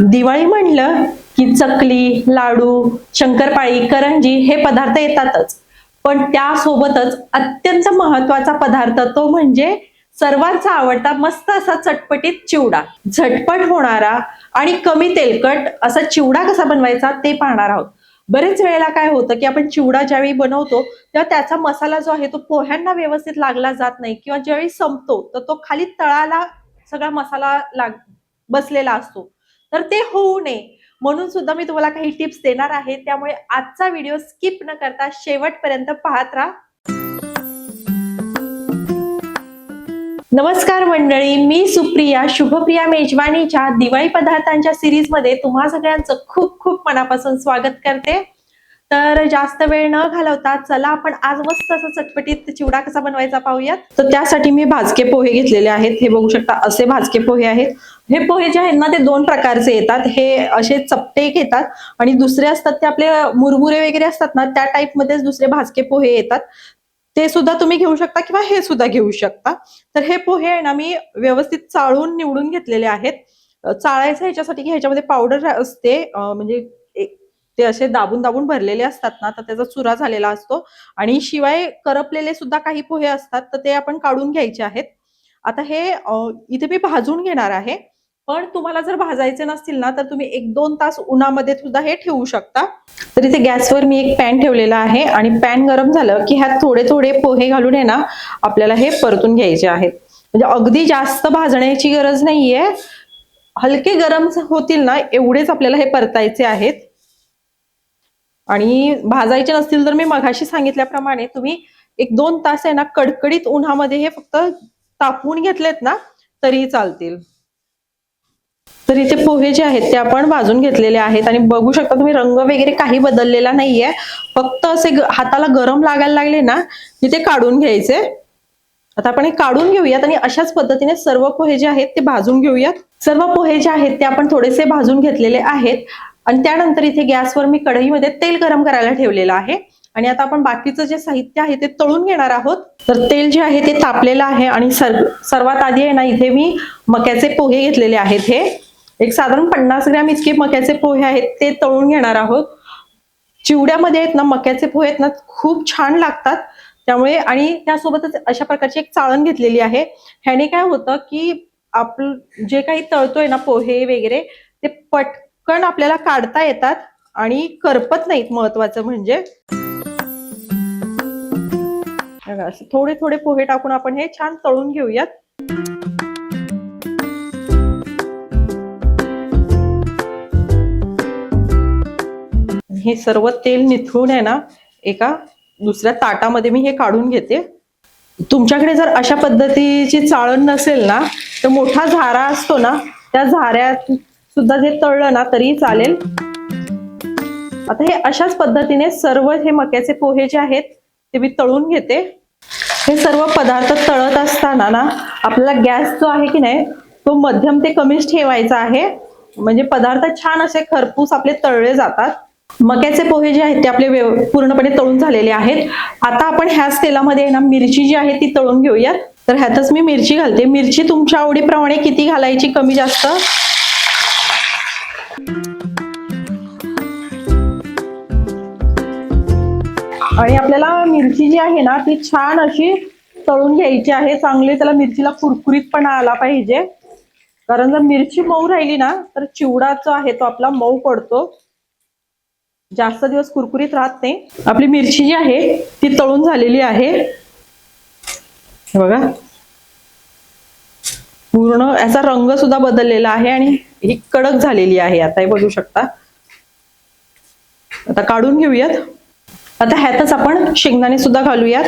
दिवाळी म्हणलं की चकली लाडू शंकरपाळी करंजी हे पदार्थ येतातच. पण त्यासोबतच अत्यंत महत्त्वाचा पदार्थ तो म्हणजे सर्वांचा आवडता मस्त असा चटपटीत चिवडा. झटपट होणारा आणि कमी तेलकट असा चिवडा कसा बनवायचा ते पाहणार आहोत. बरेच वेळेला काय होतं की आपण चिवडा ज्यावेळी बनवतो तेव्हा त्याचा मसाला जो आहे तो पोह्यांना व्यवस्थित लागला जात नाही किंवा ज्यावेळी संपतो तर तो खाली तळाला सगळा मसाला लाग बसलेला असतो. तर ते होऊ नये. म्हणून सुद्धा मी तुम्हाला काही टिप्स देणार आहे. त्यामुळे आजचा व्हिडिओ स्किप न करता शेवटपर्यंत पाहत राहा. नमस्कार मंडळी मी सुप्रिया शुभप्रिया मेजवानीच्या दिवाळी पदार्थांच्या सिरीजमध्ये तुम्हा सगळ्यांचं खूप खूप मनापासून स्वागत करते. तर जास्त वेळ न घालवता चला आपण आज मस्त असं चटपटीत चिवडा कसा बनवायचा पाहूयात. तर त्यासाठी मी भाजके पोहे घेतलेले आहेत. हे बघू शकता असे भाजके पोहे आहेत. हे पोहे जे आहेत ना ते दोन प्रकारचे येतात. हे असे चपटे घेतात येतात आणि दुसरे असतात ते आपले मुरमुरे वगैरे असतात ना त्या टाईपमध्येच दुसरे भाजके पोहे येतात. ते सुद्धा तुम्ही घेऊ शकता किंवा हे सुद्धा घेऊ शकता. तर हे पोहे आहे ना मी व्यवस्थित चाळून निवडून घेतलेले आहेत. चाळायचं ह्याच्यासाठी की ह्याच्यामध्ये पावडर असते. म्हणजे एक- ते असे दाबून दाबून भरलेले असतात ना तर त्याचा चुरा झालेला असतो. आणि शिवाय करपलेले सुद्धा काही पोहे असतात तर ते आपण काढून घ्यायचे आहेत. आता हे इथे मी भाजून घेणार आहे. पण तुम्हाला जर भाजायचे नसतील ना तर तुम्ही एक दोन तास उन्हामध्ये सुद्धा हे ठेवू शकता. तर इथे गॅसवर मी एक पॅन ठेवलेला आहे आणि पॅन गरम झालं की ह्यात थोडे थोडे पोहे घालून आहे ना आपल्याला हे परतून घ्यायचे आहेत. म्हणजे अगदी जास्त भाजण्याची गरज नाहीये. हलके गरम होतील ना एवढेच आपल्याला हे परतायचे आहेत. आणि भाजायचे नसतील तर मी मघाशी सांगितल्याप्रमाणे तुम्ही एक दोन तास आहे ना कडकडीत उन्हामध्ये हे फक्त तापवून घेतलेत ना तरी चालतील. तर इथे पोहे जे आहेत ते आपण भाजून घेतलेले आहेत आणि बघू शकता तुम्ही रंग वगैरे काही बदललेला नाहीये. फक्त असे हाताला गरम लागायला लागले ना की ते काढून घ्यायचे. आता आपण हे काढून घेऊयात आणि अशाच पद्धतीने सर्व पोहे जे आहेत ते भाजून घेऊयात. सर्व पोहे जे आहेत ते आपण थोडेसे भाजून घेतलेले आहेत. आणि त्यानंतर इथे गॅसवर मी कढईमध्ये तेल गरम करायला ठेवलेलं आहे. आणि आता आपण बाकीचं जे साहित्य आहे ते तळून घेणार आहोत. तर तेल जे आहे ते तापलेलं आहे आणि सर्व सर्वात आधी आहे ना इथे मी मक्याचे पोहे घेतलेले आहेत हे. एक साधारण पन्नास ग्रॅम इतके मक्याचे पोहे आहेत ते तळून घेणार आहोत. चिवड्यामध्ये आहेत ना मक्याचे पोहे आहेत ना खूप छान लागतात. त्यामुळे आणि त्यासोबतच अशा प्रकारची एक चाळण घेतलेली आहे. ह्याने काय होतं की आपलं जे काही तळतोय ना पोहे वगैरे ते कण आपल्याला काढता येतात आणि करपत नाहीत महत्वाचं म्हणजे. थोडे थोडे पोहे टाकून आपण हे छान तळून घेऊयात. हे सर्व तेल निथळून आहे ना एका दुसऱ्या ताटामध्ये मी हे काढून घेते. तुमच्याकडे जर अशा पद्धतीची चाळण नसेल ना तर मोठा झारा असतो ना त्या झाऱ्यात सुद्धा जे तळलं ना तरी चालेल. आता हे अशाच पद्धतीने सर्व हे मक्याचे पोहे जे आहेत ते मी तळून घेते. हे सर्व पदार्थ तळत असताना ना आपला गॅस जो आहे की नाही तो मध्यम ते कमीच ठेवायचा आहे. म्हणजे पदार्थ छान असे खरपूस आपले तळले जातात. मक्याचे पोहे जे आहेत ते आपले पूर्णपणे तळून झालेले आहेत. आता आपण ह्याच तेलामध्ये ना मिरची जी आहे ती तळून घेऊयात. तर ह्यातच मी मिरची घालते. मिरची तुमच्या आवडीप्रमाणे किती घालायची? कमी जास्त? आणि आपल्याला मिरची जी आहे ना ती छान अशी तळून घ्यायची आहे. चांगली त्याला मिरचीला कुरकुरीतपणा आला पाहिजे. कारण जर मिरची मऊ राहिली ना तर चिवडा जो आहे तो आपला मऊ पडतो. जास्त दिवस कुरकुरीत राहत नाही. आपली मिरची जी आहे ती तळून झालेली आहे. बघा. पूर्ण याचा रंग सुद्धा बदललेला आहे आणि ही कडक झालेली आहे. आता हे बघू शकता. आता काढून घेऊयात. आता ह्यातच आपण शेंगदाणे सुद्धा घालूयात.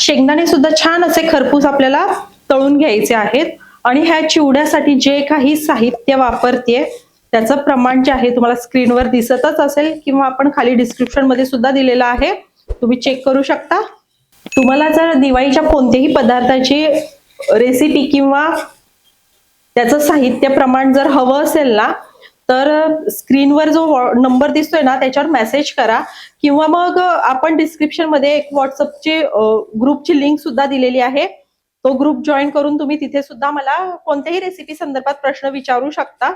शेंगदाणे सुद्धा छान असे खरपूस आपल्याला तळून घ्यायचे आहेत. आणि ह्या चिवड्यासाठी जे काही साहित्य वापरते त्याचं प्रमाण जे आहे तुम्हाला स्क्रीनवर दिसतच असेल किंवा आपण खाली डिस्क्रिप्शनमध्ये सुद्धा दिलेलं आहे. तुम्ही चेक करू शकता. तुम्हाला जर दिवाळीच्या कोणत्याही पदार्थाची रेसिपी किंवा त्याचं साहित्य प्रमाण जर हवं असेल ना तर स्क्रीनवर जो नंबर दिसतोय ना त्याच्यावर मेसेज करा. किंवा मग आपण डिस्क्रिप्शनमध्ये एक व्हॉट्सअपची ग्रुपची लिंक सुद्धा दिलेली आहे. तो ग्रुप जॉईन करून तुम्ही तिथे सुद्धा मला कोणत्याही रेसिपी संदर्भात प्रश्न विचारू शकता.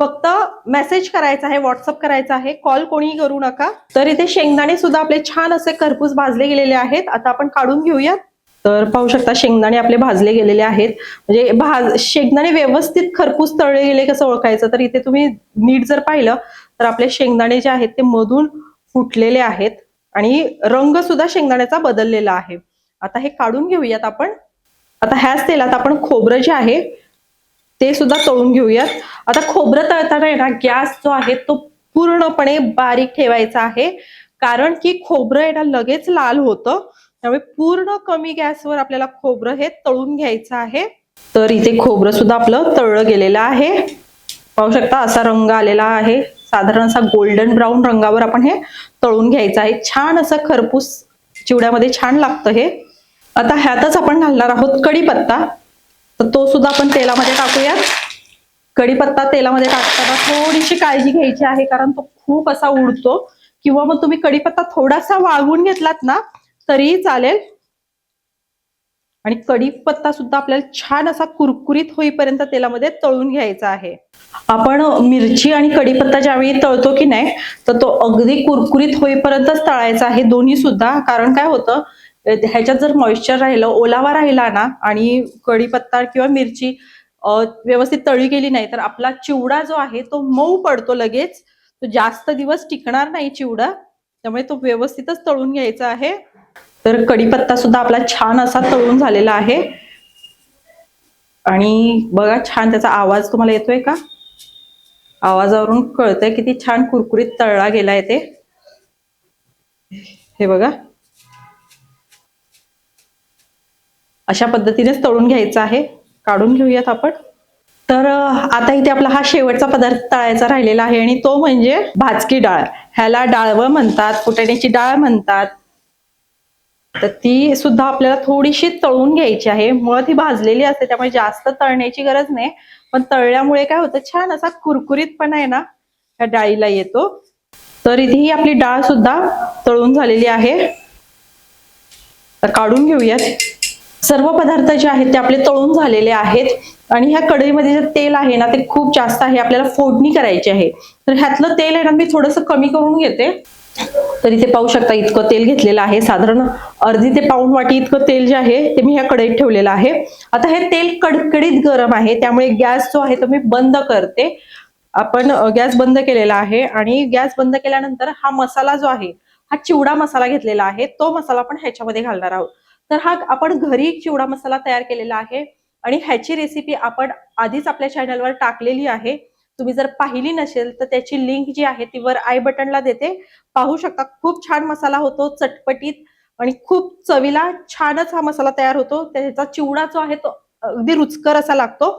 फक्त मेसेज करायचा आहे व्हॉट्सअप करायचा आहे कॉल कोणीही करू नका. तर इथे शेंगदाणे सुद्धा आपले छान असे खरपूस भाजले गेलेले आहेत. आता आपण काढून घेऊयात. तर पाहू शकता शेंगदाणे आपले भाजले गेलेले आहेत. म्हणजे भाज शेंगदाणे व्यवस्थित खरपूस तळले गेले कसं ओळखायचं? तर इथे तुम्ही नीट जर पाहिलं तर आपले शेंगदाणे जे आहेत ते मधून फुटलेले आहेत. आणि रंग सुद्धा शेंगदाण्याचा बदललेला आहे. आता हे काढून घेऊयात आपण. आता ह्याच तेलात आपण खोबरं जे आहे ते सुद्धा तळून घेऊयात. आता खोबरं तळताना आहे ना गॅस जो आहे तो पूर्णपणे बारीक ठेवायचा आहे. कारण की खोबरं आहे ना लगेच लाल होतं. त्यामुळे पूर्ण कमी गॅसवर आपल्याला खोबरं हे तळून घ्यायचं आहे. तर इथे खोबरं सुद्धा आपलं तळलं गेलेलं आहे. पाहू शकता असा रंग आलेला आहे. साधारण असा गोल्डन ब्राऊन रंगावर आपण हे तळून घ्यायचं आहे. छान असं खरपूस चिवड्यामध्ये छान लागतं हे. आता ह्यातच आपण घालणार आहोत कढीपत्ता. तर तो सुद्धा आपण तेलामध्ये टाकूयात. कढीपत्ता तेलामध्ये टाकताना थोडीशी काळजी घ्यायची आहे कारण तो खूप असा उडतो. किंवा मग तुम्ही कढीपत्ता थोडासा वाळवून घेतलात ना तरीही चालेल. आणि कढीपत्ता सुद्धा आपल्याला छान असा कुरकुरीत होईपर्यंत तेलामध्ये तळून घ्यायचा आहे. आपण मिरची आणि कढीपत्ता ज्यावेळी तळतो की नाही तर तो अगदी कुरकुरीत होईपर्यंतच तळायचा आहे दोन्ही सुद्धा. कारण काय होतं ह्याच्यात जर मॉइश्चर राहिलं ओलावा राहिला ना आणि कढीपत्ता किंवा मिरची व्यवस्थित तळी गेली नाही तर आपला चिवडा जो आहे तो मऊ पडतो लगेच. तो जास्त दिवस टिकणार नाही चिवडा त्यामुळे तो व्यवस्थितच तळून घ्यायचा आहे. तर कढीपत्ता सुद्धा आपला छान असा तळून झालेला आहे. आणि बघा छान त्याचा आवाज तुम्हाला येतोय का? आवाजावरून कळतंय किती छान कुरकुरीत तळला गेलाय ते. हे बघा. अशा पद्धतीनेच तळून घ्यायचं आहे. काढून घेऊयात आपण. तर आता इथे आपला हा शेवटचा पदार्थ तळायचा राहिलेला आहे आणि तो म्हणजे भाजकी डाळ. ह्याला डाळवं म्हणतात फुटाण्याची डाळ म्हणतात. तर ती सुद्धा आपल्याला थोडीशी तळून घ्यायची आहे. मुळं ती भाजलेली असते त्यामुळे जास्त तळण्याची गरज नाही. पण तळल्यामुळे काय होतं छान असा कुरकुरीतपणा आहे ना ह्या डाळीला येतो. तर इथे ही आपली डाळ सुद्धा तळून झालेली आहे. तर काढून घेऊयात. सर्व पदार्थ जे आहेत ते आपले तळून झालेले आहेत. आणि ह्या कढईमध्ये जे तेल आहे ना ते खूप जास्त आहे. आपल्याला फोडणी करायची आहे. तर ह्यातलं तेल आहे ना मी थोडंसं कमी करून घेते. तर इथे पाहू शकता इतकं तेल घेतलेलं आहे. साधारण अर्धी ते पाऊण वाटी इतकं तेल जे आहे ते मी ह्या कढईत ठेवलेलं आहे. आता हे तेल कडकडीत गरम आहे. त्यामुळे गॅस जो आहे तो मी बंद करते. आपण गॅस बंद केलेला आहे. आणि गॅस बंद केल्यानंतर हा मसाला जो आहे हा चिवडा मसाला घेतलेला आहे. तो मसाला आपण ह्याच्यामध्ये घालणार आहोत. तर हा आपण घरी चिवडा मसाला तयार केलेला आहे आणि ह्याची रेसिपी आपण आधीच आपल्या चॅनलवर टाकलेली आहे. तुम्ही जर पाहिली नसेल तर त्याची लिंक जी आहे ती वर आय बटनला देते. पाहू शकता खूप छान मसाला होतो चटपटीत आणि खूप चवीला छानच हा मसाला तयार होतो. त्याचा चिवडा जो आहे तो अगदी रुचकर असा लागतो.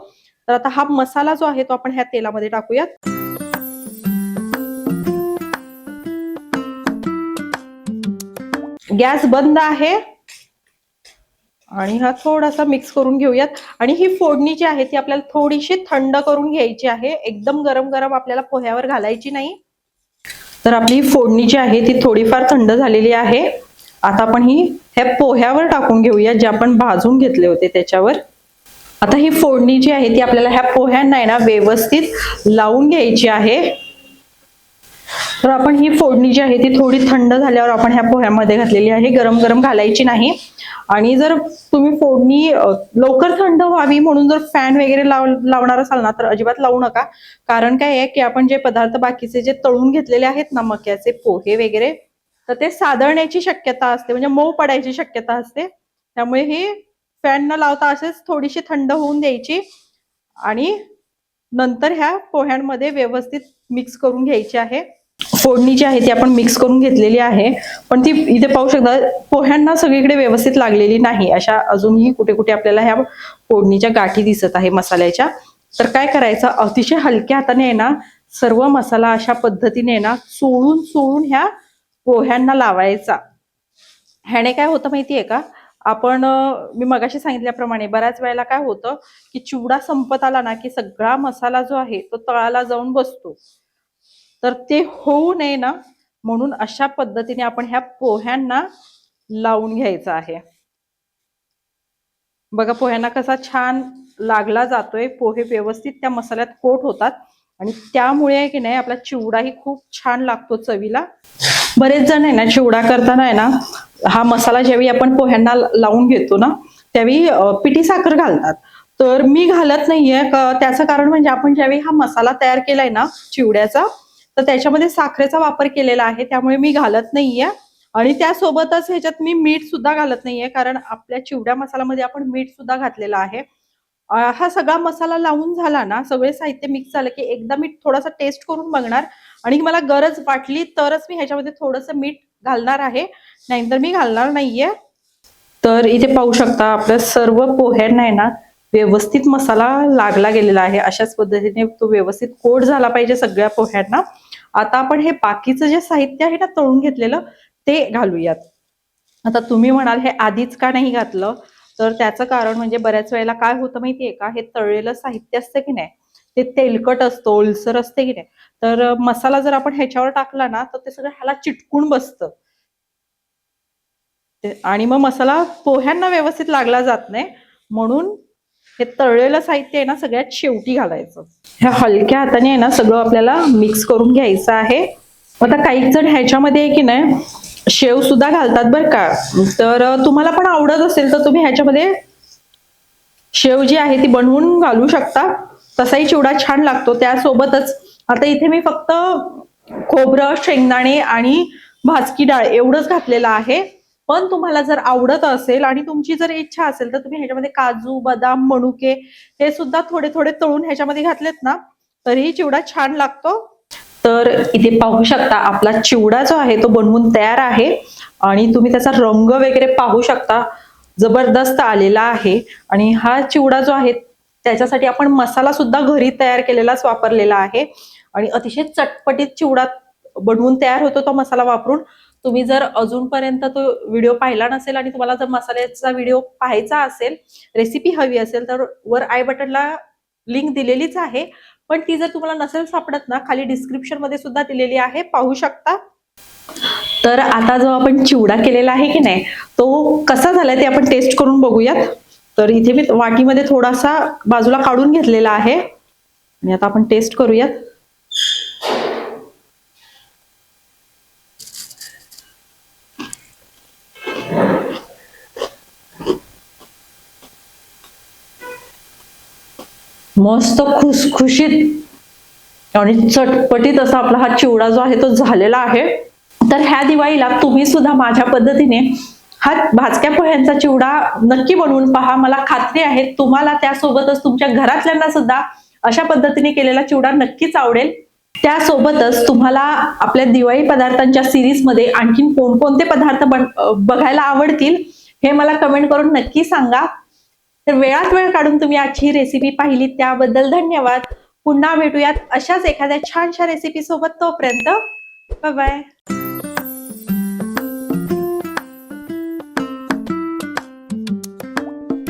तर आता हा मसाला जो आहे तो आपण ह्या तेलामध्ये टाकूयात. गॅस बंद आहे. आणि हा थोडासा मिक्स करून घेऊयात. आणि ही फोडणी जी आहे ती आपल्याला थोडीशी थंड करून घ्यायची आहे. एकदम गरम गरम आपल्याला पोह्यावर घालायची नाही. तर आपली फोडणी जी आहे ती थोडीफार थंड झालेली आहे. आता आपण ही ह्या पोह्यावर टाकून घेऊया जे आपण भाजून घेतले होते त्याच्यावर. आता ही फोडणी जी आहे ती आपल्याला ह्या पोह्यांना आहे ना व्यवस्थित लावून घ्यायची आहे. तर आपण ही फोडणी जी आहे ती थोडी थंड झाल्यावर आपण ह्या पोह्यामध्ये घातलेली आहे. गरम गरम घालायची नाही. आणि जर तुम्ही फोडणी लवकर थंड व्हावी म्हणून जर फॅन वगैरे लाव लावणार असाल ना तर अजिबात लावू नका. कारण काय आहे की आपण जे पदार्थ बाकीचे जे तळून घेतलेले आहेत ना मक्याचे पोहे वगैरे तर ते सादळण्याची शक्यता असते. म्हणजे मऊ पडायची शक्यता असते. त्यामुळे ही फॅन न लावता असेच थोडीशी थंड होऊन द्यायची आणि नंतर ह्या पोह्यांमध्ये व्यवस्थित मिक्स करून घ्यायची आहे. फोडणी जी आहे ती आपण मिक्स करून घेतलेली आहे. पण ती इथे पाहू शकता पोह्यांना सगळीकडे व्यवस्थित लागलेली नाही. अशा अजूनही कुठे कुठे आपल्याला ह्या फोडणीच्या गाठी दिसत आहे मसाल्याच्या. तर काय करायचं? अतिशय हलक्या हाताने आहे ना सर्व मसाला अशा पद्धतीने ना चोळून चोळून ह्या पोह्यांना लावायचा. ह्याने काय होतं माहितीये का? आपण मी मगाशी सांगितल्याप्रमाणे बऱ्याच वेळेला काय होतं की चिवडा संपत आला ना की सगळा मसाला जो आहे तो तळाला जाऊन बसतो. तर ते होऊ नये ना म्हणून अशा पद्धतीने आपण ह्या पोह्यांना लावून घ्यायचं आहे. बघा पोह्यांना कसा छान लागला जातोय. पोहे व्यवस्थित त्या मसाल्यात कोट होतात आणि त्यामुळे की नाही आपला चिवडाही खूप छान लागतो चवीला. बरेच जण आहे ना चिवडा करताना आहे ना हा मसाला ज्यावेळी आपण पोह्यांना लावून घेतो ना त्यावेळी पिठी साखर घालतात. तर मी घालत नाहीये. त्याचं कारण म्हणजे आपण ज्यावेळी हा मसाला तयार केलाय ना चिवड्याचा तर त्याच्यामध्ये साखरेचा वापर केलेला आहे त्यामुळे मी घालत नाहीये. आणि त्यासोबतच ह्याच्यात मी मीठ सुद्धा घालत नाहीये कारण आपल्या चिवड्या मसाल्यामध्ये आपण मीठ सुद्धा घातलेलं आहे. हा सगळा मसाला लावून झाला ना सगळे साहित्य मिक्स झालं की एकदा मी थोडासा टेस्ट करून बघणार. आणि मला गरज वाटली तरच मी ह्याच्यामध्ये थोडंसं मीठ घालणार आहे. नाहीतर मी घालणार नाहीये. तर इथे पाहू शकता आपल्या सर्व पोह्यांना आहे ना व्यवस्थित मसाला लागला गेलेला आहे. अशाच पद्धतीने तो व्यवस्थित कोट झाला पाहिजे सगळ्या पोह्यांना. आता आपण हे बाकीचं जे साहित्य आहे ना तळून घेतलेलं ते घालूयात. आता तुम्ही म्हणाल हे आधीच का नाही घातलं? तर त्याचं कारण म्हणजे बऱ्याच वेळेला काय होतं माहितीये का? हे तळलेलं साहित्य असतं की नाही? ते तेलकट असतं ओलसर असते की नाही? तर मसाला जर आपण ह्याच्यावर टाकला ना तर ते सगळं ह्याला चिटकून बसतं. आणि मग मसाला पोह्यांना व्यवस्थित लागला जात नाही. म्हणून हे तळलेलं साहित्य आहे ना सगळ्यात शेवटी घालायचं. ह्या हलक्या हाताने आहे ना सगळं आपल्याला मिक्स करून घ्यायचं आहे. आता काही जण ह्याच्यामध्ये आहे की नाही शेव सुद्धा घालतात बरं का. तर तुम्हाला पण आवडत असेल तर तुम्ही ह्याच्यामध्ये शेव जी आहे ती बनवून घालू शकता. तसाही चिवडा छान लागतो. त्यासोबतच आता इथे मी फक्त खोबरं शेंगदाणे आणि भाजकी डाळ एवढंच घातलेलं आहे. पण तुम्हाला जर आवडत असेल आणि तुमची जर इच्छा असेल तर तुम्ही ह्याच्यामध्ये काजू बदाम मणुके हे सुद्धा थोडे थोडे तळून ह्याच्यामध्ये घातलेत ना तरीही चिवडा छान लागतो. तर इथे पाहू शकता आपला चिवडा जो आहे तो बनवून तयार आहे आणि तुम्ही त्याचा रंग वगैरे पाहू शकता. जबरदस्त आलेला आहे आणि हा चिवडा जो आहे त्याच्यासाठी आपण मसाला सुद्धा घरी तयार केलेलाच वापरलेला आहे. आणि अतिशय चटपटीत चिवडा बनवून तयार होतो तो मसाला वापरून. तुम्ही जर अजूनपर्यंत तो व्हिडिओ पाहिला नसेल आणि तुम्हाला जर मसाल्याचा व्हिडिओ पाहायचा असेल रेसिपी हवी असेल तर वर आय बटनला लिंक दिलेलीच आहे. पण ती जर तुम्हाला नसेल सापडत ना खाली डिस्क्रिप्शनमध्ये सुद्धा दिलेली आहे. पाहू शकता. तर आता जो आपण चिवडा केलेला आहे की नाही तो कसा झालाय ते आपण टेस्ट करून बघूयात. तर इथे मी वाटीमध्ये थोडासा बाजूला काढून घेतलेला आहे. आणि आता आपण टेस्ट करूयात. मस्त खुसखुशीत आणि चटपटीत असा आपला हा चिवडा जो आहे तो झालेला आहे. तर ह्या दिवाळीला तुम्ही सुद्धा माझ्या पद्धतीने हा भाजक्या पोह्यांचा चिवडा नक्की बनवून पहा. मला खात्री आहे तुम्हाला त्यासोबतच तुमच्या घरातल्यांना सुद्धा अशा पद्धतीने केलेला चिवडा नक्कीच आवडेल. त्यासोबतच तुम्हाला आपल्या दिवाळी पदार्थांच्या सिरीजमध्ये आणखीन कोणकोणते पदार्थ बन बघायला आवडतील हे मला कमेंट करून नक्की सांगा. तर वेळात वेळ काढून तुम्ही आजची ही रेसिपी पाहिली त्याबद्दल धन्यवाद. पुन्हा भेटूयात अशाच एखाद्या छानशा रेसिपी सोबत तोपर्यंत बाय